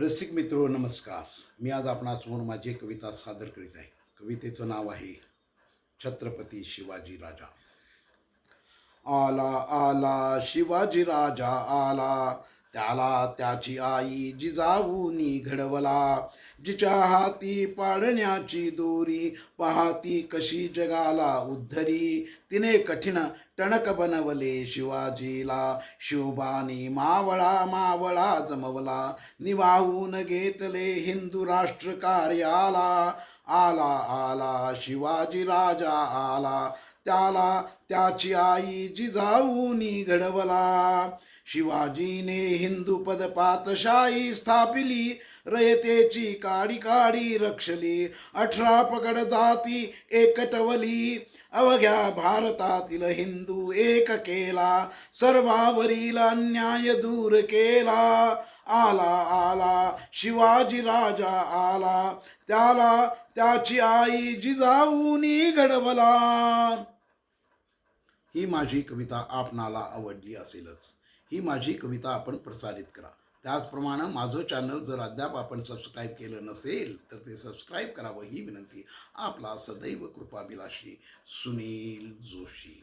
रसिक मित्रो नमस्कार. मी आज आपणासमोर माझी कविता सादर करीत आहे. कवितेचं नाव आहे छत्रपती शिवाजी राजा. आला आला शिवाजी राजा आला. त्याला त्याची आई जिजाऊनी घडवला. जिच्या हाती पाडण्याची दोरी पाहती कशी जगाला उद्धरी. तिने कठीण टणक बनवले शिवाजीला. शिवबानी मावळा मावळा जमवला. निवाहून घेतले हिंदू राष्ट्र कार्याला आला आला शिवाजी राजा आला. त्याला त्याची आई जिजाऊनी घडवला. शिवाजीने हिंदू पद पातशाही स्थापिली रयतेची काडी काडी रक्षली अठरा पकड जाती एकटवली. अवघ्या भारतातील हिंदू एक केला सर्वावरील अन्याय दूर केला. आला आला शिवाजी राजा आला त्याला त्याची आई जिजाऊनी घडवला. ही माझी कविता आपणाला आवडली असेलच. ही माझी कविता आपण प्रसारित करा. त्याचप्रमाणे माझं चॅनल जर अद्याप आपण सबस्क्राईब केलं नसेल तर ते सबस्क्राईब करावं ही विनंती आपला सदैव कृपाभिलाषी सुनील जोशी.